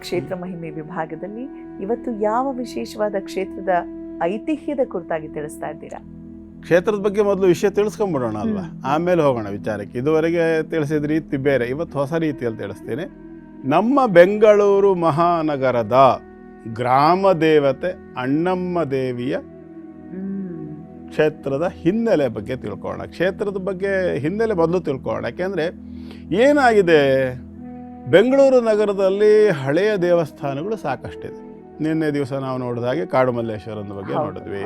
ಕ್ಷೇತ್ರ ಮಹಿಮೆ ವಿಭಾಗದಲ್ಲಿ ಇವತ್ತು ಯಾವ ವಿಶೇಷವಾದ ಕ್ಷೇತ್ರದ ಐತಿಹ್ಯದ ಕುರಿತಾಗಿ ತಿಳಿಸ್ತಾ ಇದ್ದೀರಾ? ಕ್ಷೇತ್ರದ ಬಗ್ಗೆ ಮೊದಲು ವಿಷಯ ತಿಳಿಸ್ಕೊಂಡ್ಬಿಡೋಣ ಅಲ್ವಾ? ಆಮೇಲೆ ಹೋಗೋಣ ವಿಚಾರಕ್ಕೆ. ಇದುವರೆಗೆ ತಿಳಿಸಿದ ರೀತಿ ಬೇರೆ ಇವತ್ತು ಹೊಸ ರೀತಿಯಲ್ಲಿ ತಿಳಿಸ್ತೀನಿ. ನಮ್ಮ ಬೆಂಗಳೂರು ಮಹಾನಗರದ ಗ್ರಾಮ ದೇವತೆ ಅಣ್ಣಮ್ಮ ದೇವಿಯ ಕ್ಷೇತ್ರದ ಹಿನ್ನೆಲೆ ಬಗ್ಗೆ ತಿಳ್ಕೊಳ್ಳೋಣ. ಕ್ಷೇತ್ರದ ಬಗ್ಗೆ ಹಿನ್ನೆಲೆ ಮೊದಲು ತಿಳ್ಕೊಳ್ಳೋಣ. ಯಾಕೆಂದರೆ ಏನಾಗಿದೆ? ಬೆಂಗಳೂರು ನಗರದಲ್ಲಿ ಹಳೆಯ ದೇವಸ್ಥಾನಗಳು ಸಾಕಷ್ಟಿದೆ. ನಿನ್ನೆ ದಿವಸ ನಾವು ನೋಡಿದ ಹಾಗೆ ಕಾಡು ಮಲ್ಲೇಶ್ವರನ ಬಗ್ಗೆ ನೋಡಿದ್ವಿ.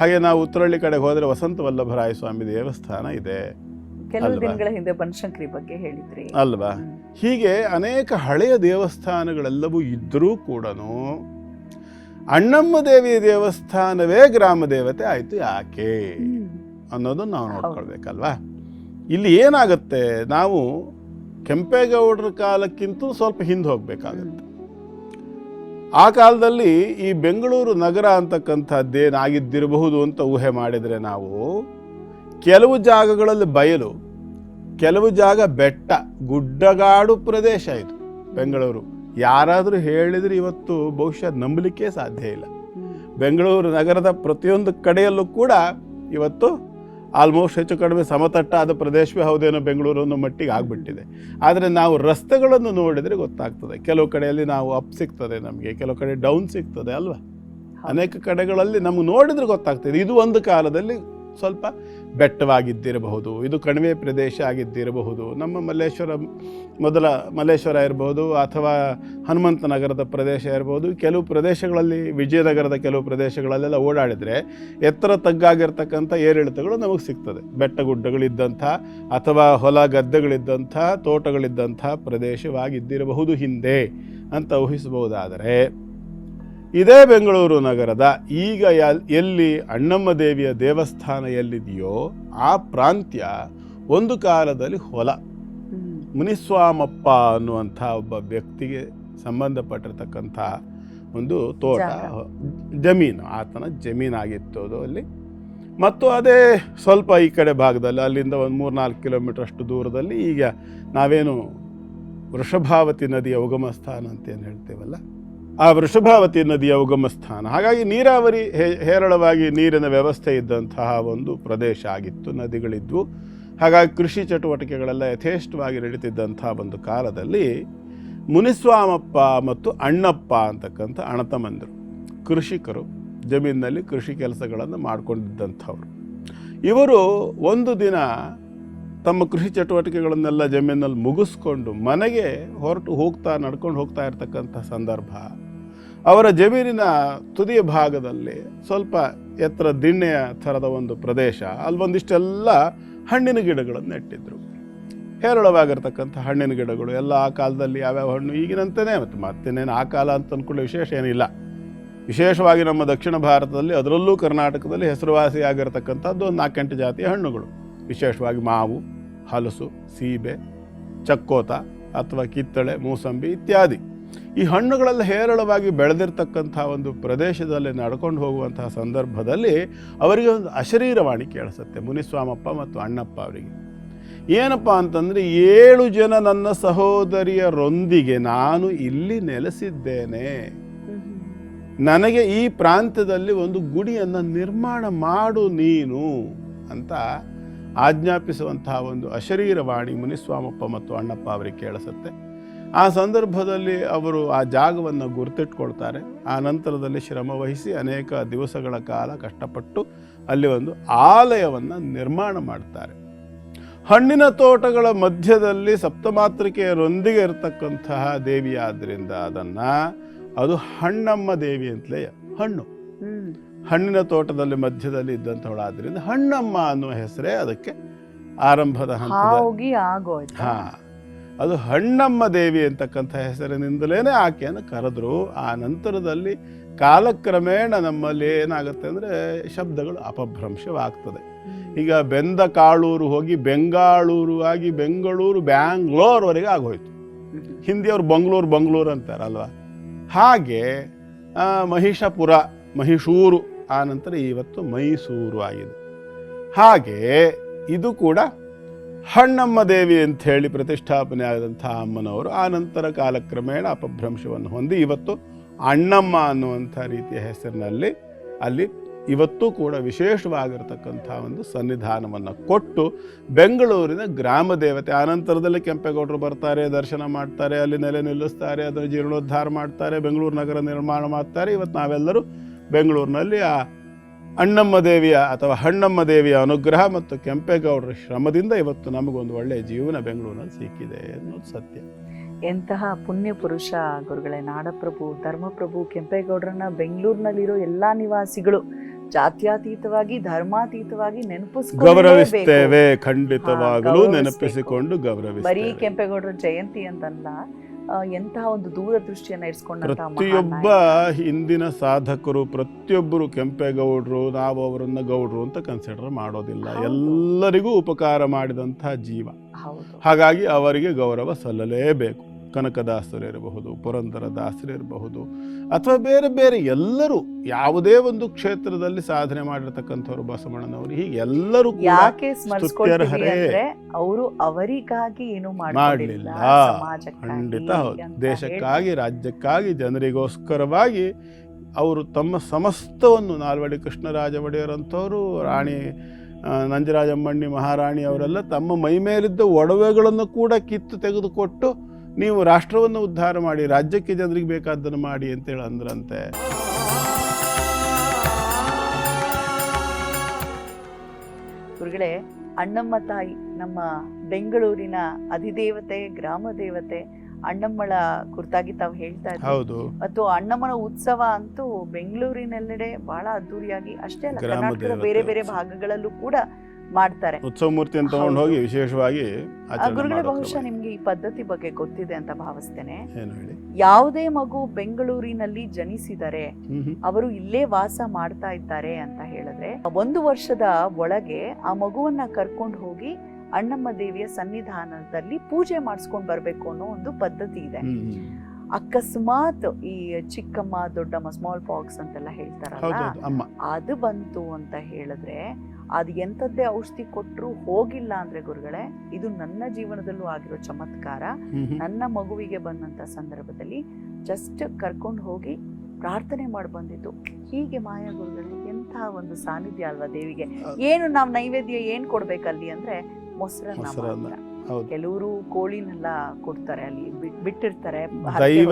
ಹಾಗೆ ನಾವು ಉತ್ತರಳ್ಳಿ ಕಡೆಗೆ ಹೋದರೆ ವಸಂತ ವಲ್ಲಭರಾಯ ಸ್ವಾಮಿ ದೇವಸ್ಥಾನ ಇದೆ. ಕೆಲವು? ದಿನಗಳ ಹಿಂದೆ ಬನಶಂಕರಿ ಬಗ್ಗೆ ಹೇಳಿದ್ರಿ. ಅಲ್ವಾ? ಹೀಗೆ ಅನೇಕ ಹಳೆಯ ದೇವಸ್ಥಾನಗಳೆಲ್ಲವೂ ಇದ್ದರೂ ಕೂಡ ಅಣ್ಣಮ್ಮ ದೇವಿ ದೇವಸ್ಥಾನವೇ ಗ್ರಾಮ ದೇವತೆ ಆಯಿತು ಯಾಕೆ. ಅನ್ನೋದನ್ನು ನಾವು ನೋಡ್ಕೊಳ್ಬೇಕಲ್ವಾ? ಇಲ್ಲಿ ಏನಾಗುತ್ತೆ? ನಾವು ಕೆಂಪೇಗೌಡರ ಕಾಲಕ್ಕಿಂತ ಸ್ವಲ್ಪ ಹಿಂದೆ ಹೋಗಬೇಕಾಗತ್ತೆ. ಆ ಕಾಲದಲ್ಲಿ ಈ ಬೆಂಗಳೂರು ನಗರ ಅಂತಕ್ಕಂಥದ್ದೇನಾಗಿದ್ದಿರಬಹುದು ಅಂತ ಊಹೆ ಮಾಡಿದರೆ ನಾವು, ಕೆಲವು ಜಾಗಗಳಲ್ಲಿ ಬಯಲು, ಕೆಲವು ಜಾಗ ಬೆಟ್ಟ, ಗುಡ್ಡಗಾಡು ಪ್ರದೇಶ ಇದು ಬೆಂಗಳೂರು. ಯಾರಾದರೂ ಹೇಳಿದರೆ ಇವತ್ತು ಬಹುಶಃ ನಂಬಲಿಕ್ಕೆ ಸಾಧ್ಯ ಇಲ್ಲ. ಬೆಂಗಳೂರು ನಗರದ ಪ್ರತಿಯೊಂದು ಕಡೆಯಲ್ಲೂ ಕೂಡ ಇವತ್ತು ಆಲ್ಮೋಸ್ಟ್ ಹೆಚ್ಚು ಕಡಿಮೆ ಸಮತಟ್ಟಾದ ಪ್ರದೇಶವೇ ಹೌದೇನೋ ಬೆಂಗಳೂರು ಅನ್ನೋ ಮಟ್ಟಿಗೆ ಆಗಿಬಿಟ್ಟಿದೆ. ಆದರೆ ನಾವು ರಸ್ತೆಗಳನ್ನು ನೋಡಿದರೆ ಗೊತ್ತಾಗ್ತದೆ. ಕೆಲವು ಕಡೆಯಲ್ಲಿ ನಾವು ಅಪ್ ಸಿಗ್ತದೆ ನಮಗೆ, ಕೆಲವು ಕಡೆ ಡೌನ್ ಸಿಗ್ತದೆ ಅಲ್ವಾ? ಅನೇಕ ಕಡೆಗಳಲ್ಲಿ ನಮ್ಗೆ ನೋಡಿದ್ರೆ ಗೊತ್ತಾಗ್ತದೆ. ಇದು ಒಂದು ಕಾಲದಲ್ಲಿ ಸ್ವಲ್ಪ ಬೆಟ್ಟವಾಗಿದ್ದಿರಬಹುದು, ಇದು ಕಣಿವೆ ಪ್ರದೇಶ ಆಗಿದ್ದಿರಬಹುದು, ನಮ್ಮ ಮಲ್ಲೇಶ್ವರ, ಮೊದಲ ಮಲ್ಲೇಶ್ವರ ಇರಬಹುದು, ಅಥವಾ ಹನುಮಂತ ನಗರದ ಪ್ರದೇಶ ಇರಬಹುದು, ಕೆಲವು ಪ್ರದೇಶಗಳಲ್ಲಿ, ವಿಜಯನಗರದ ಕೆಲವು ಪ್ರದೇಶಗಳಲ್ಲೆಲ್ಲ ಓಡಾಡಿದರೆ ಎತ್ತರ ತಗ್ಗಾಗಿರ್ತಕ್ಕಂಥ ಏರಿಳಿತಗಳು ನಮಗೆ ಸಿಗ್ತದೆ. ಬೆಟ್ಟ ಗುಡ್ಡಗಳಿದ್ದಂಥ ಅಥವಾ ಹೊಲ ಗದ್ದೆಗಳಿದ್ದಂಥ, ತೋಟಗಳಿದ್ದಂಥ ಪ್ರದೇಶವಾಗಿದ್ದಿರಬಹುದು ಹಿಂದೆ ಅಂತ ಊಹಿಸಬಹುದಾದರೆ ಇದೇ ಬೆಂಗಳೂರು ನಗರದ ಈಗ ಎಲ್ಲಿ ಅಣ್ಣಮ್ಮ ದೇವಿಯ ದೇವಸ್ಥಾನ ಎಲ್ಲಿದೆಯೋ ಆ ಪ್ರಾಂತ್ಯ ಒಂದು ಕಾಲದಲ್ಲಿ ಹೊಲ. ಮುನಿಸ್ವಾಮಪ್ಪ ಅನ್ನುವಂಥ ಒಬ್ಬ ವ್ಯಕ್ತಿಗೆ ಸಂಬಂಧಪಟ್ಟಿರ್ತಕ್ಕಂಥ ಒಂದು ತೋಟ. ಜಮೀನು. ಆತನ ಜಮೀನಾಗಿತ್ತು ಅದು ಅಲ್ಲಿ. ಮತ್ತು ಅದೇ ಸ್ವಲ್ಪ ಈ ಕಡೆ ಭಾಗದಲ್ಲಿ ಅಲ್ಲಿಂದ ಒಂದು ಮೂರು ನಾಲ್ಕು ಕಿಲೋಮೀಟರ್ ಅಷ್ಟು ದೂರದಲ್ಲಿ ಈಗ ನಾವೇನು ವೃಷಭಾವತಿ ನದಿಯ ಉಗಮ ಸ್ಥಾನ ಅಂತ ಏನು ಹೇಳ್ತೇವಲ್ಲ? ಆ ವೃಷಭಾವತಿ ನದಿಯ ಉಗಮ ಸ್ಥಾನ ಹಾಗಾಗಿ ನೀರಾವರಿ ಹೇರಳವಾಗಿ ನೀರಿನ ವ್ಯವಸ್ಥೆ ಇದ್ದಂತಹ ಒಂದು ಪ್ರದೇಶ ಆಗಿತ್ತು, ನದಿಗಳಿದ್ವು. ಹಾಗಾಗಿ ಕೃಷಿ ಚಟುವಟಿಕೆಗಳೆಲ್ಲ ಯಥೇಷ್ಟವಾಗಿ ನಡೀತಿದ್ದಂತಹ ಒಂದು ಕಾಲದಲ್ಲಿ ಮುನಿಸ್ವಾಮಪ್ಪ ಮತ್ತು ಅಣ್ಣಪ್ಪ ಅಂತಕ್ಕಂಥ ಅಣತಮಂದರು ಕೃಷಿಕರು, ಜಮೀನಿನಲ್ಲಿ ಕೃಷಿ ಕೆಲಸಗಳನ್ನು ಮಾಡಿಕೊಂಡಿದ್ದಂಥವ್ರು. ಇವರು ಒಂದು ದಿನ ತಮ್ಮ ಕೃಷಿ ಚಟುವಟಿಕೆಗಳನ್ನೆಲ್ಲ ಜಮೀನಲ್ಲಿ ಮುಗಿಸ್ಕೊಂಡು ಮನೆಗೆ ಹೊರಟು ಹೋಗ್ತಾ, ನಡ್ಕೊಂಡು ಹೋಗ್ತಾ ಇರ್ತಕ್ಕಂಥ ಸಂದರ್ಭ ಅವರ ಜಮೀನಿನ ತುದಿಯ ಭಾಗದಲ್ಲಿ ಸ್ವಲ್ಪ ಎತ್ತರ ದಿಣ್ಣೆಯ ಥರದ ಒಂದು ಪ್ರದೇಶ. ಅಲ್ಲಿ ಒಂದಿಷ್ಟೆಲ್ಲ ಹಣ್ಣಿನ ಗಿಡಗಳನ್ನು ನೆಟ್ಟಿದ್ರು. ಹೇರಳವಾಗಿರ್ತಕ್ಕಂಥ ಹಣ್ಣಿನ ಗಿಡಗಳು, ಎಲ್ಲ ಆ ಕಾಲದಲ್ಲಿ ಯಾವ್ಯಾವ ಹಣ್ಣು ಈಗಿನಂತೆಯೇ ಮತ್ತು ಮತ್ತೇನೇನು ಆ ಕಾಲ ಅಂತ ಅಂದ್ಕೊಳ್ಳೋ ವಿಶೇಷ ಏನಿಲ್ಲ. ವಿಶೇಷವಾಗಿ ನಮ್ಮ ದಕ್ಷಿಣ ಭಾರತದಲ್ಲಿ, ಅದರಲ್ಲೂ ಕರ್ನಾಟಕದಲ್ಲಿ ಹೆಸರುವಾಸಿಯಾಗಿರ್ತಕ್ಕಂಥದ್ದು ಒಂದು ನಾಲ್ಕೆಂಟು ಜಾತಿಯ ಹಣ್ಣುಗಳು. ವಿಶೇಷವಾಗಿ ಮಾವು, ಹಲಸು, ಸೀಬೆ, ಚಕ್ಕೋತ ಅಥವಾ ಕಿತ್ತಳೆ, ಮೂಸಂಬಿ ಇತ್ಯಾದಿ. ಈ ಹಣ್ಣುಗಳೆಲ್ಲ ಹೇರಳವಾಗಿ ಬೆಳೆದಿರ್ತಕ್ಕಂಥ ಒಂದು ಪ್ರದೇಶದಲ್ಲಿ ನಡ್ಕೊಂಡು ಹೋಗುವಂತಹ ಸಂದರ್ಭದಲ್ಲಿ ಅವರಿಗೆ ಒಂದು ಅಶರೀರವಾಣಿ ಕೇಳಿಸುತ್ತೆ, ಮುನಿಸ್ವಾಮಪ್ಪ ಮತ್ತು ಅಣ್ಣಪ್ಪ ಅವರಿಗೆ. ಏನಪ್ಪ ಅಂತಂದರೆ ಏಳು ಜನ ನನ್ನ ಸಹೋದರಿಯರೊಂದಿಗೆ ನಾನು ಇಲ್ಲಿ ನೆಲೆಸಿದ್ದೇನೆ. ನನಗೆ ಈ ಪ್ರಾಂತ್ಯದಲ್ಲಿ ಒಂದು ಗುಡಿಯನ್ನು ನಿರ್ಮಾಣ ಮಾಡು ನೀನು ಅಂತ ಆಜ್ಞಾಪಿಸುವಂತಹ ಒಂದು ಅಶರೀರವಾಣಿ ಮುನಿಸ್ವಾಮಪ್ಪ ಮತ್ತು ಅಣ್ಣಪ್ಪ ಅವರಿಗೆ ಕೇಳಿಸುತ್ತೆ. ಆ ಸಂದರ್ಭದಲ್ಲಿ ಅವರು ಆ ಜಾಗವನ್ನು ಗುರುತಿಟ್ಕೊಳ್ತಾರೆ. ಆ ನಂತರದಲ್ಲಿ ಶ್ರಮ ವಹಿಸಿ ಅನೇಕ ದಿವಸಗಳ ಕಾಲ ಕಷ್ಟಪಟ್ಟು ಅಲ್ಲಿ ಒಂದು ಆಲಯವನ್ನು ನಿರ್ಮಾಣ ಮಾಡ್ತಾರೆ. ಹಣ್ಣಿನ ತೋಟಗಳ ಮಧ್ಯದಲ್ಲಿ ಸಪ್ತಮಾತೃಕೆಯರೊಂದಿಗೆ ಇರತಕ್ಕಂತಹ ದೇವಿ ಆದ್ದರಿಂದ ಅದನ್ನು ಅದು ಹಣ್ಣಮ್ಮ ದೇವಿ ಅಂತಲೇ ಹಣ್ಣು. ಹಣ್ಣಿನ ತೋಟದಲ್ಲಿ ಮಧ್ಯದಲ್ಲಿ ಇದ್ದಂಥವಳಾದ್ರಿಂದ ಹಣ್ಣಮ್ಮ ಅನ್ನುವ ಹೆಸರೇ ಅದಕ್ಕೆ ಆರಂಭದ ಹಂತ ಹಾ. ಅದು ಹಣ್ಣಮ್ಮ ದೇವಿ ಅಂತಕ್ಕಂಥ ಹೆಸರಿನಿಂದಲೇ ಆಕೆಯನ್ನು ಕರೆದ್ರು. ಆ ನಂತರದಲ್ಲಿ ಕಾಲಕ್ರಮೇಣ ನಮ್ಮಲ್ಲಿ ಏನಾಗುತ್ತೆ ಅಂದರೆ ಶಬ್ದಗಳು ಅಪಭ್ರಂಶವಾಗ್ತದೆ. ಈಗ ಬೆಂದ ಕಾಳೂರು ಹೋಗಿ ಬೆಂಗಳೂರು ಆಗಿ ಬೆಂಗಳೂರು ಬ್ಯಾಂಗ್ಳೂರ್ವರೆಗೆ ಆಗೋಯ್ತು. ಹಿಂದಿಯವ್ರು ಬಂಗ್ಳೂರು ಬಂಗ್ಳೂರು ಅಂತಾರಲ್ವ? ಹಾಗೆ ಮಹಿಷಪುರ ಮಹಿಷೂರು ಆ ನಂತರ ಇವತ್ತು ಮೈಸೂರು ಆಗಿದೆ. ಹಾಗೆ ಇದು ಕೂಡ ಹಣ್ಣಮ್ಮ ದೇವಿ ಅಂತ ಹೇಳಿ ಪ್ರತಿಷ್ಠಾಪನೆ ಆದಂಥ ಅಮ್ಮನವರು ಆ ನಂತರ ಕಾಲಕ್ರಮೇಣ ಅಪಭ್ರಂಶವನ್ನು ಹೊಂದಿ ಇವತ್ತು ಅಣ್ಣಮ್ಮ ಅನ್ನುವಂಥ ರೀತಿಯ ಹೆಸರಿನಲ್ಲಿ ಅಲ್ಲಿ ಇವತ್ತೂ ಕೂಡ ವಿಶೇಷವಾಗಿರ್ತಕ್ಕಂಥ ಒಂದು ಸನ್ನಿಧಾನವನ್ನು ಕೊಟ್ಟು ಬೆಂಗಳೂರಿನ ಗ್ರಾಮ ದೇವತೆ ಆನಂತರದಲ್ಲಿ ಕೆಂಪೇಗೌಡರು ಬರ್ತಾರೆ, ದರ್ಶನ ಮಾಡ್ತಾರೆ, ಅಲ್ಲಿ ನೆಲೆ ನಿಲ್ಲಿಸ್ತಾರೆ ಅದನ್ನು ಜೀರ್ಣೋದ್ಧಾರ ಮಾಡ್ತಾರೆ, ಬೆಂಗಳೂರು ನಗರ ನಿರ್ಮಾಣ ಮಾಡ್ತಾರೆ. ಇವತ್ತು ನಾವೆಲ್ಲರೂ ಬೆಂಗಳೂರಿನಲ್ಲಿ ಆ ಅಣ್ಣಮ್ಮ ದೇವಿಯ ಅಥವಾ ಹಣ್ಣಮ್ಮ ದೇವಿಯ ಅನುಗ್ರಹ ಮತ್ತು ಕೆಂಪೇಗೌಡರ ಶ್ರಮದಿಂದ ಇವತ್ತು ನಮಗೊಂದು ಒಳ್ಳೆಯ ಜೀವನ ಬೆಂಗಳೂರಿನಲ್ಲಿ ಸಿಕ್ಕಿದೆ ಅನ್ನೋದು ಸತ್ಯ. ಎಂತಹ ಪುಣ್ಯ ಪುರುಷ ಗುರುಗಳೇ ನಾಡಪ್ರಭು ಧರ್ಮಪ್ರಭು ಕೆಂಪೇಗೌಡರನ್ನ ಬೆಂಗಳೂರಿನಲ್ಲಿರೋ ಎಲ್ಲಾ ನಿವಾಸಿಗಳು ಜಾತ್ಯಾತೀತವಾಗಿ ಧರ್ಮಾತೀತವಾಗಿ ನೆನಪಿಸ್ ಗೌರವಿಸ್ತೇವೆ ಖಂಡಿತವಾಗಲೂ ನೆನಪಿಸಿಕೊಂಡು ನೆನಪಿಸಿಕೊಂಡು ಬರೀ ಗೌರವಿಸ್ತೇವೆ ಕೆಂಪೇಗೌಡರ ಜಯಂತಿ ಅಂತಲ್ಲ ಎಂತಹ ಒಂದು ದೂರದೃಷ್ಟಿಯನ್ನ ಇಟ್ಕೊಂಡಂತ ಪ್ರತಿಯೊಬ್ಬ ಹಿಂದಿನ ಸಾಧಕರು ಪ್ರತಿಯೊಬ್ಬರು ಕೆಂಪೇಗೌಡರು ನಾವು ಅವರನ್ನ ಗೌಡ್ರು ಅಂತ ಕನ್ಸಿಡರ್ ಮಾಡೋದಿಲ್ಲ. ಎಲ್ಲರಿಗೂ ಉಪಕಾರ ಮಾಡಿದಂತಹ ಜೀವ. ಹಾಗಾಗಿ ಅವರಿಗೆ ಗೌರವ ಸಲ್ಲಲೇಬೇಕು. ಕನಕದಾಸರಿರಬಹುದು ಪುರಂದರದಾಸರಿರಬಹುದು ಅಥವಾ ಬೇರೆ ಬೇರೆ ಎಲ್ಲರೂ ಯಾವುದೇ ಒಂದು ಕ್ಷೇತ್ರದಲ್ಲಿ ಸಾಧನೆ ಮಾಡಿರ್ತಕ್ಕಂಥವ್ರು ಬಸವಣ್ಣನವರು ಹೀಗೆ ಎಲ್ಲರೂ ಕೂಡ ಯಾಕೆ ಅವರು ಅವರಿಗಾಗಿ ಏನು ಮಾಡಲಿಲ್ಲ. ಖಂಡಿತ ಹೌದು. ದೇಶಕ್ಕಾಗಿ ರಾಜ್ಯಕ್ಕಾಗಿ ಜನರಿಗೋಸ್ಕರವಾಗಿ ಅವರು ತಮ್ಮ ಸಮಸ್ತವನ್ನು ನಾಲ್ವಡಿ ಕೃಷ್ಣರಾಜ ಒಡೆಯರಂಥವರು ರಾಣಿ ನಂಜರಾಜಮ್ಮಣ್ಣಿ ಮಹಾರಾಣಿ ಅವರೆಲ್ಲ ತಮ್ಮ ಮೈ ಮೇಲಿದ್ದ ಒಡವೆಗಳನ್ನು ಕೂಡ ಕಿತ್ತು ತೆಗೆದುಕೊಟ್ಟು ನೀವು ರಾಷ್ಟ್ರವನ್ನು ಉದ್ಧಾರ ಮಾಡಿ ರಾಜ್ಯಕ್ಕೆ ಜನರಿಗೆ ಬೇಕಾದ್ದನ್ನು ಮಾಡಿ ಅಂತೇಳಿ ಅಂದ್ರಂತೆ. ಗುರುಗಳೇ ಅಣ್ಣಮ್ಮ ತಾಯಿ ನಮ್ಮ ಬೆಂಗಳೂರಿನ ಅಧಿದೇವತೆ ಗ್ರಾಮ ದೇವತೆ ಅಣ್ಣಮ್ಮಳ ಕುರಿತಾಗಿ ತಾವು ಹೇಳ್ತಾ ಇದ್ದೀವಿ ಹೌದು. ಮತ್ತು ಅಣ್ಣಮ್ಮನ ಉತ್ಸವ ಅಂತೂ ಬೆಂಗಳೂರಿನೆಲ್ಲೆಡೆ ಬಹಳ ಅದ್ದೂರಿಯಾಗಿ ಅಷ್ಟೇ ಅಲ್ಲ ಕರ್ನಾಟಕದ ಬೇರೆ ಬೇರೆ ಭಾಗಗಳಲ್ಲೂ ಕೂಡ ಮಾಡ್ತಾರೆ. ಉತ್ಸವ ಮೂರ್ತಿಯನ್ನು ತಗೊಂಡು ಹೋಗಿ ವಿಶೇಷವಾಗಿ ಗುರುಗಳೇ ಬಹುಶಃ ನಿಮ್ಗೆ ಈ ಪದ್ಧತಿ ಬಗ್ಗೆ ಗೊತ್ತಿದೆ ಅಂತ ಭಾವಿಸ್ತೇನೆ. ಯಾವುದೇ ಮಗು ಬೆಂಗಳೂರಿನಲ್ಲಿ ಜನಿಸಿದರೆ. ಅವರು ಇಲ್ಲೇ ವಾಸ ಮಾಡ್ತಾ ಇದ್ದಾರೆ ಅಂತ ಹೇಳಿದ್ರೆ ಒಂದು ವರ್ಷದ ಒಳಗೆ ಆ ಮಗುವನ್ನ ಕರ್ಕೊಂಡು ಹೋಗಿ ಅಣ್ಣಮ್ಮ ದೇವಿಯ ಸನ್ನಿಧಾನದಲ್ಲಿ ಪೂಜೆ ಮಾಡಿಸ್ಕೊಂಡು ಬರ್ಬೇಕು ಅನ್ನೋ ಒಂದು ಪದ್ಧತಿ ಇದೆ. ಅಕಸ್ಮಾತ್ ಈ ಚಿಕ್ಕಮ್ಮ ದೊಡ್ಡಮ್ಮ ಸ್ಮಾಲ್ ಪಾಕ್ಸ್ ಅಂತೆಲ್ಲ ಹೇಳ್ತಾರಲ್ಲ ಅದು ಬಂತು ಅಂತ ಹೇಳಿದ್ರೆ ಅದು ಎಂಥದ್ದೇ ಔಷಧಿ ಕೊಟ್ಟರು ಹೋಗಿಲ್ಲ ಅಂದ್ರೆ ಗುರುಗಳೇ ಇದು ನನ್ನ ಜೀವನದಲ್ಲೂ ಆಗಿರೋ ಚಮತ್ಕಾರ. ನನ್ನ ಮಗುವಿಗೆ ಬಂದಂತ ಸಂದರ್ಭದಲ್ಲಿ ಜಸ್ಟ್ ಕರ್ಕೊಂಡು ಹೋಗಿ ಪ್ರಾರ್ಥನೆ ಮಾಡಿ ಬಂದಿದ್ದು ಹೀಗೆ ಮಾಯಾ ಗುರುಗಳೇ ಎಂತಹ ಒಂದು ಸಾನ್ನಿಧ್ಯ ಅಲ್ವಾ ದೇವಿಗೆ ಏನು ನಾವು ನೈವೇದ್ಯ ಏನ್ ಕೊಡ್ಬೇಕಲ್ಲಿ ಅಂದ್ರೆ ಮೊಸರನ್ನ. ಮಾತ್ರ. ಕೆಲವರು ಕೋಳಿನೆಲ್ಲ ಕೊಡ್ತಾರೆ ಅಲ್ಲಿ ಬಿಟ್- ಬಿಟ್ಟಿರ್ತಾರೆ ದೈವ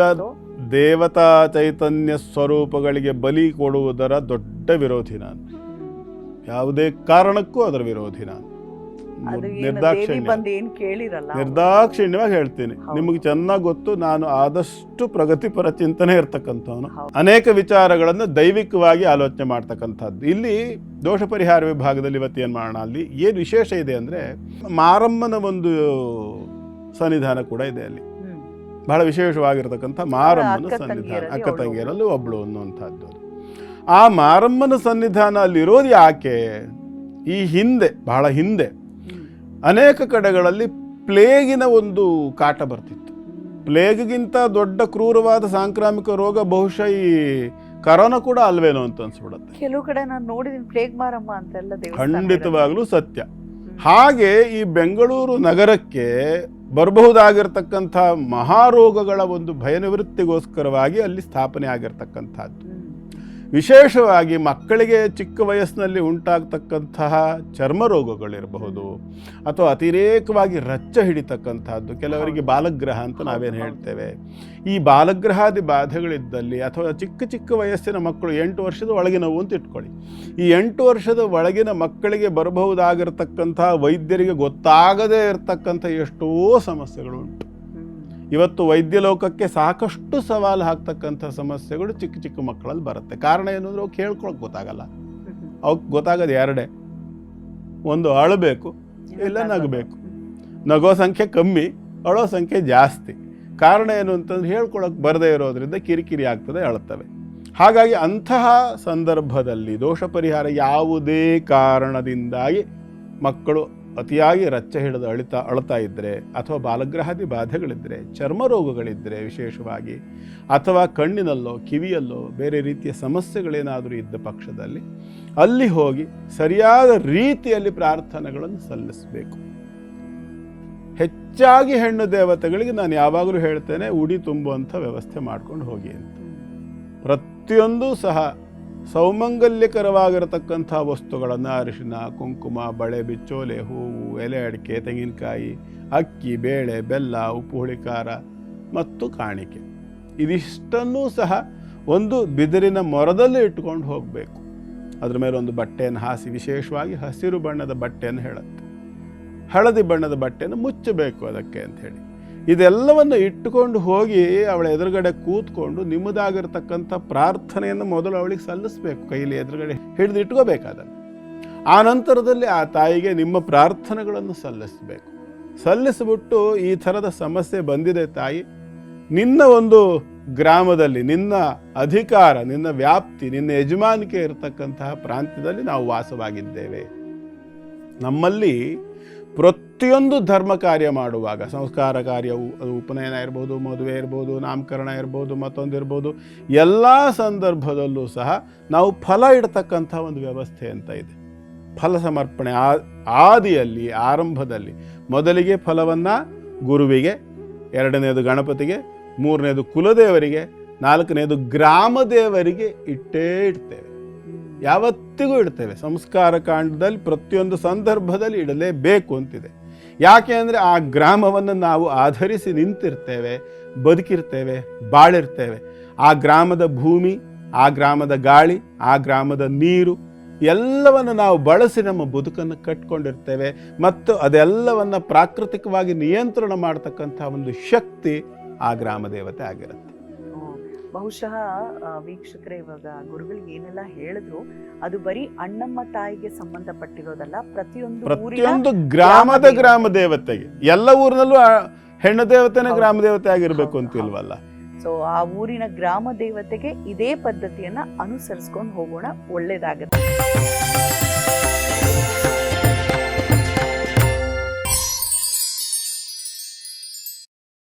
ದೇವತಾ ಚೈತನ್ಯ ಸ್ವರೂಪಗಳಿಗೆ ಬಲಿ ಕೊಡುವುದರ ದೊಡ್ಡ ವಿರೋಧಿ ನಾನು. ಯಾವುದೇ ಕಾರಣಕ್ಕೂ ಅದರ ವಿರೋಧಿ ನಾನು. ನಿರ್ದಾಕ್ಷಿಣ್ಯವಾಗಿ ಹೇಳ್ತೀನಿ. ನಿಮಗೆ ಚೆನ್ನಾಗಿ ಗೊತ್ತು ನಾನು ಆದಷ್ಟು ಪ್ರಗತಿಪರ ಚಿಂತನೆ ಇರ್ತಕ್ಕಂಥವನು. ಅನೇಕ ವಿಚಾರಗಳನ್ನು ದೈವಿಕವಾಗಿ ಆಲೋಚನೆ ಮಾಡ್ತಕ್ಕಂಥದ್ದು. ಇಲ್ಲಿ ದೋಷ ಪರಿಹಾರ ವಿಭಾಗದಲ್ಲಿ ಇವತ್ತು ಏನು ಮಾಡೋಣ? ಅಲ್ಲಿ ಏನು ವಿಶೇಷ ಇದೆ ಅಂದರೆ ಮಾರಮ್ಮನ ಒಂದು ಸನ್ನಿಧಾನ ಕೂಡ ಇದೆ ಅಲ್ಲಿ. ಬಹಳ ವಿಶೇಷವಾಗಿರ್ತಕ್ಕಂಥ ಮಾರಮ್ಮನ ಸನ್ನಿಧಾನ ಅಕ್ಕ ತಂಗಿಯರಲ್ಲೂ ತಂಗಿಯರಲ್ಲಿ ಒಬ್ಳು ಅನ್ನುವಂಥದ್ದು ಆ ಮಾರಮ್ಮನ ಸನ್ನಿಧಾನ ಅಲ್ಲಿರೋದು ಯಾಕೆ? ಈ ಹಿಂದೆ ಬಹಳ ಹಿಂದೆ. ಅನೇಕ ಕಡೆಗಳಲ್ಲಿ ಪ್ಲೇಗಿನ ಒಂದು ಕಾಟ ಬರ್ತಿತ್ತು. ಪ್ಲೇಗಿಗಿಂತ ದೊಡ್ಡ ಕ್ರೂರವಾದ ಸಾಂಕ್ರಾಮಿಕ ರೋಗ ಬಹುಶಃ ಈ ಕರೋನಾ ಕೂಡ ಅಲ್ವೇನೋ ಅಂತ ಅನ್ಸ್ಬಿಡುತ್ತೆ. ಕೆಲವು ಕಡೆ ನಾನು ನೋಡಿದೀನಿ ಪ್ಲೇಗ್ ಮಾರಮ್ಮ ಅಂತೆಲ್ಲ ಖಂಡಿತವಾಗ್ಲೂ ಸತ್ಯ. ಹಾಗೆ ಈ ಬೆಂಗಳೂರು ನಗರಕ್ಕೆ ಬರಬಹುದಾಗಿರ್ತಕ್ಕಂಥ ಮಹಾರೋಗಗಳ ಒಂದು ಭಯ ನಿವೃತ್ತಿಗೋಸ್ಕರವಾಗಿ ಅಲ್ಲಿ ಸ್ಥಾಪನೆ ಆಗಿರ್ತಕ್ಕಂಥದ್ದು. ವಿಶೇಷವಾಗಿ ಮಕ್ಕಳಿಗೆ ಚಿಕ್ಕ ವಯಸ್ಸಿನಲ್ಲಿ ಉಂಟಾಗ್ತಕ್ಕಂತಹ ಚರ್ಮ ರೋಗಗಳಿರಬಹುದು ಅಥವಾ ಅತಿರೇಕವಾಗಿ ರಚ್ಚ ಹಿಡಿತಕ್ಕಂಥದ್ದು ಕೆಲವರಿಗೆ. ಬಾಲಗ್ರಹ ಅಂತ ನಾವೇನು ಹೇಳ್ತೇವೆ ಈ ಬಾಲಗ್ರಹಾದಿ ಬಾಧೆಗಳಿದ್ದಲ್ಲಿ ಅಥವಾ ಚಿಕ್ಕ ಚಿಕ್ಕ ವಯಸ್ಸಿನ ಮಕ್ಕಳು ಎಂಟು ವರ್ಷದ ಒಳಗಿನವು ಅಂತ ಇಟ್ಕೊಳ್ಳಿ ಈ ಎಂಟು ವರ್ಷದ ಒಳಗಿನ ಮಕ್ಕಳಿಗೆ ಬರಬಹುದಾಗಿರ್ತಕ್ಕಂತಹ ವೈದ್ಯರಿಗೆ ಗೊತ್ತಾಗದೇ ಇರತಕ್ಕಂಥ ಎಷ್ಟೋ ಸಮಸ್ಯೆಗಳು ಉಂಟು ಹ್ಮ್. ಇವತ್ತು ವೈದ್ಯ ಲೋಕಕ್ಕೆ ಸಾಕಷ್ಟು ಸವಾಲು ಹಾಕ್ತಕ್ಕಂಥ ಸಮಸ್ಯೆಗಳು ಚಿಕ್ಕ ಚಿಕ್ಕ ಮಕ್ಕಳಲ್ಲಿ ಬರುತ್ತೆ. ಕಾರಣ ಏನು ಅಂದರೆ ಅವ್ಕೆ ಹೇಳ್ಕೊಳಕ್ಕೆ ಗೊತ್ತಾಗಲ್ಲ. ಅವ್ಕೆ ಅವಕ್ಕೆ ಗೊತ್ತಾಗೋದು ಎರಡೇ. ಒಂದು ಅಳಬೇಕು ಇಲ್ಲ ನಗಬೇಕು. ನಗೋ ಸಂಖ್ಯೆ ಕಮ್ಮಿ ಅಳೋ ಸಂಖ್ಯೆ ಜಾಸ್ತಿ. ಕಾರಣ ಏನು ಅಂತಂದ್ರೆ ಹೇಳ್ಕೊಳಕ್ಕೆ ಬರದೇ ಇರೋದ್ರಿಂದ ಕಿರಿಕಿರಿ ಆಗ್ತದೆ ಅಳುತ್ತವೆ ಹಾಗಾಗಿ ಅಂತಹ ಸಂದರ್ಭದಲ್ಲಿ ದೋಷ ಪರಿಹಾರ ಯಾವುದೇ ಕಾರಣದಿಂದಾಗಿ ಮಕ್ಕಳು ಅತಿಯಾಗಿ ರಚ್ಚ ಹಿಡಿದು ಅಳಿತಾ ಅಳ್ತಾ ಇದ್ದರೆ ಅಥವಾ ಬಾಲಗ್ರಹಾದಿ ಬಾಧೆಗಳಿದ್ದರೆ ಚರ್ಮ ರೋಗಗಳಿದ್ದರೆ ವಿಶೇಷವಾಗಿ, ಅಥವಾ ಕಣ್ಣಿನಲ್ಲೋ, ಕಿವಿಯಲ್ಲೋ ಬೇರೆ ರೀತಿಯ ಸಮಸ್ಯೆಗಳೇನಾದರೂ ಇದ್ದ ಪಕ್ಷದಲ್ಲಿ ಅಲ್ಲಿ ಹೋಗಿ ಸರಿಯಾದ ರೀತಿಯಲ್ಲಿ ಪ್ರಾರ್ಥನೆಗಳನ್ನು ಸಲ್ಲಿಸಬೇಕು. ಹೆಚ್ಚಾಗಿ ಹೆಣ್ಣು ದೇವತೆಗಳಿಗೆ ನಾನು ಯಾವಾಗಲೂ ಹೇಳ್ತೇನೆ, ಉಡಿ ತುಂಬುವಂಥ ವ್ಯವಸ್ಥೆ ಮಾಡ್ಕೊಂಡು ಹೋಗಿ ಅಂತ. ಪ್ರತಿಯೊಂದು ಸಹ ಸೌಮಂಗಲ್ಯಕರವಾಗಿರತಕ್ಕಂಥ ವಸ್ತುಗಳನ್ನು ಅರಿಶಿನ, ಕುಂಕುಮ, ಬಳೆ, ಬಿಚ್ಚೋಲೆ, ಹೂವು, ಎಲೆ, ಅಡಿಕೆ, ತೆಂಗಿನಕಾಯಿ, ಅಕ್ಕಿ, ಬೇಳೆ, ಬೆಲ್ಲ, ಉಪ್ಪು, ಹುಳಿಕಾರ ಮತ್ತು ಕಾಣಿಕೆ. ಇದಿಷ್ಟನ್ನೂ ಸಹ ಒಂದು ಬಿದಿರಿನ ಮೊರದಲ್ಲಿ ಇಟ್ಕೊಂಡು ಹೋಗಬೇಕು. ಅದರ ಮೇಲೆ ಒಂದು ಬಟ್ಟೆಯನ್ನು ಹಾಸಿ, ವಿಶೇಷವಾಗಿ ಹಸಿರು ಬಣ್ಣದ ಬಟ್ಟೆಯನ್ನು ಹೇಳುತ್ತೆ. ಹಳದಿ ಬಣ್ಣದ ಬಟ್ಟೆಯನ್ನು ಮುಚ್ಚಬೇಕು ಅದಕ್ಕೆ ಅಂತ ಹೇಳಿ. ಇದೆಲ್ಲವನ್ನು ಇಟ್ಟುಕೊಂಡು ಹೋಗಿ ಅವಳ ಎದುರುಗಡೆ ಕೂತ್ಕೊಂಡು ನಿಮ್ಮದಾಗಿರ್ತಕ್ಕಂಥ ಪ್ರಾರ್ಥನೆಯನ್ನು ಮೊದಲು ಅವಳಿಗೆ ಸಲ್ಲಿಸಬೇಕು ಕೈಲಿ ಎದುರುಗಡೆ ಹಿಡಿದು ಇಟ್ಕೋಬೇಕಾದನ್ನು ಆ ನಂತರದಲ್ಲಿ ಆ ತಾಯಿಗೆ ನಿಮ್ಮ ಪ್ರಾರ್ಥನೆಗಳನ್ನು ಸಲ್ಲಿಸಬೇಕು. ಸಲ್ಲಿಸಿಬಿಟ್ಟು ಈ ಥರದ ಸಮಸ್ಯೆ ಬಂದಿದೆ ತಾಯಿ. ನಿನ್ನ ಒಂದು ಗ್ರಾಮದಲ್ಲಿ, ನಿನ್ನ ಅಧಿಕಾರ, ನಿನ್ನ ವ್ಯಾಪ್ತಿ, ನಿನ್ನ ಯಜಮಾನಿಕೆ ಇರತಕ್ಕಂತಹ ಪ್ರಾಂತ್ಯದಲ್ಲಿ ನಾವು ವಾಸವಾಗಿದ್ದೇವೆ. ನಮ್ಮಲ್ಲಿ ಪ್ರತಿಯೊಂದು ಧರ್ಮ ಕಾರ್ಯ ಮಾಡುವಾಗ, ಸಂಸ್ಕಾರ ಕಾರ್ಯವು, ಅದು ಉಪನಯನ ಇರ್ಬೋದು, ಮದುವೆ ಇರ್ಬೋದು, ನಾಮಕರಣ ಇರ್ಬೋದು, ಮತ್ತೊಂದು ಇರ್ಬೋದು, ಎಲ್ಲ ಸಂದರ್ಭದಲ್ಲೂ ಸಹ ನಾವು ಫಲ ಇಡ್ತಕ್ಕಂಥ ಒಂದು ವ್ಯವಸ್ಥೆ ಅಂತ ಇದೆ. ಫಲ ಸಮರ್ಪಣೆ ಆ, ಆದಿಯಲ್ಲಿ, ಆರಂಭದಲ್ಲಿ ಮೊದಲಿಗೆ ಫಲವನ್ನು ಗುರುವಿಗೆ, ಎರಡನೇದು ಗಣಪತಿಗೆ, ಮೂರನೇದು ಕುಲದೇವರಿಗೆ, ನಾಲ್ಕನೇದು ಗ್ರಾಮದೇವರಿಗೆ ಇಟ್ಟೇ ಇಡ್ತೇವೆ. ಯಾವತ್ತಿಗೂ ಇಡ್ತೇವೆ. ಸಂಸ್ಕಾರ ಕಾಂಡದಲ್ಲಿ ಪ್ರತಿಯೊಂದು ಸಂದರ್ಭದಲ್ಲಿ ಇಡಲೇಬೇಕು ಅಂತಿದೆ. ಯಾಕೆ ಅಂದರೆ ಆ ಗ್ರಾಮವನ್ನು ನಾವು ಆಧರಿಸಿ ನಿಂತಿರ್ತೇವೆ, ಬದುಕಿರ್ತೇವೆ, ಬಾಳಿರ್ತೇವೆ ಆ ಗ್ರಾಮದ ಭೂಮಿ, ಆ ಗ್ರಾಮದ ಗಾಳಿ, ಆ ಗ್ರಾಮದ ನೀರು, ಎಲ್ಲವನ್ನು ನಾವು ಬಳಸಿ ನಮ್ಮ ಬದುಕನ್ನು ಕಟ್ಕೊಂಡಿರ್ತೇವೆ ಮತ್ತು ಅದೆಲ್ಲವನ್ನು ಪ್ರಾಕೃತಿಕವಾಗಿ ನಿಯಂತ್ರಣ ಮಾಡ್ತಕ್ಕಂಥ ಒಂದು ಶಕ್ತಿ ಆ ಗ್ರಾಮ ದೇವತೆ ಆಗಿರುತ್ತೆ. ಬಹುಶಃ ವೀಕ್ಷಕರೇ ಇವಾಗ ಗುರುಗಳು ಏನೆಲ್ಲ ಹೇಳಿದ್ರು ಅದು ಬರೀ ಅಣ್ಣಮ್ಮ ತಾಯಿಗೆ ಸಂಬಂಧಪಟ್ಟಿರೋದಲ್ಲ ಪ್ರತಿಯೊಂದು ಊರಿನ ಪ್ರತಿಯೊಂದು ಗ್ರಾಮದ ಗ್ರಾಮ ದೇವತೆಗೆ ಎಲ್ಲ ಊರಿನಲ್ಲೂ ಹೆಣ್ಣು ದೇವತೆನೇ ಗ್ರಾಮ ದೇವತೆ ಆಗಿರ್ಬೇಕು ಅಂತಿಲ್ವಲ್ಲ ಸೊ ಆ ಊರಿನ ಗ್ರಾಮ ದೇವತೆಗೆ ಇದೇ ಪದ್ಧತಿಯನ್ನ ಅನುಸರಿಸ್ಕೊಂಡು ಹೋಗೋಣ ಒಳ್ಳೇದಾಗುತ್ತೆ.